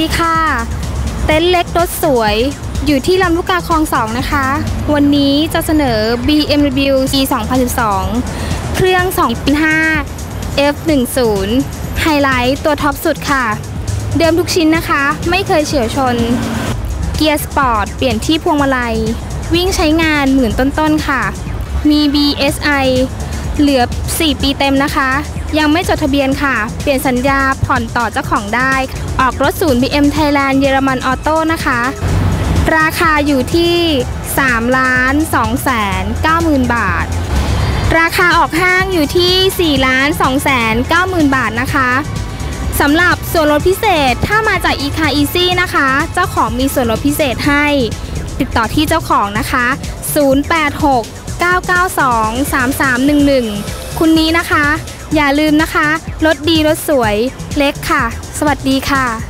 ดีค่ะ เต็นท์เล็กรถสวยอยู่ที่ลำลูกกาคลองสองนะคะ วันนี้จะเสนอ BMW E 2012 เครื่อง2.5 F10 ไฮไลท์ตัวท็อปสุดค่ะ เดิมทุกชิ้นนะคะ ไม่เคยเฉียวชน เกียร์สปอร์ต เปลี่ยนที่พวงมาลัย วิ่งใช้งานหมื่นต้นๆค่ะ มี BSI เหลือ 4 ปีเต็มนะคะ ยังไม่จดทะเบียนค่ะ เปลี่ยนสัญญาผ่อนต่อเจ้าของได้ ออกรถศูนย์ BM Thailand เยอรมันออโต้นะคะ ราคาอยู่ที่3ล้าน2แสน9หมื่นบาท ราคาออกห้างอยู่ที่4ล้าน2แสน9หมื่นบาทนะคะสำหรับส่วนลดพิเศษถ้ามาจาก e c a Easy นะคะ เจ้าของมีส่วนลดพิเศษให้ ติดต่อที่เจ้าของนะคะ 086 992 3311 คุณนี้นะคะ อย่าลืมนะคะ รถดีรถสวยเล็กค่ะ สวัสดีค่ะ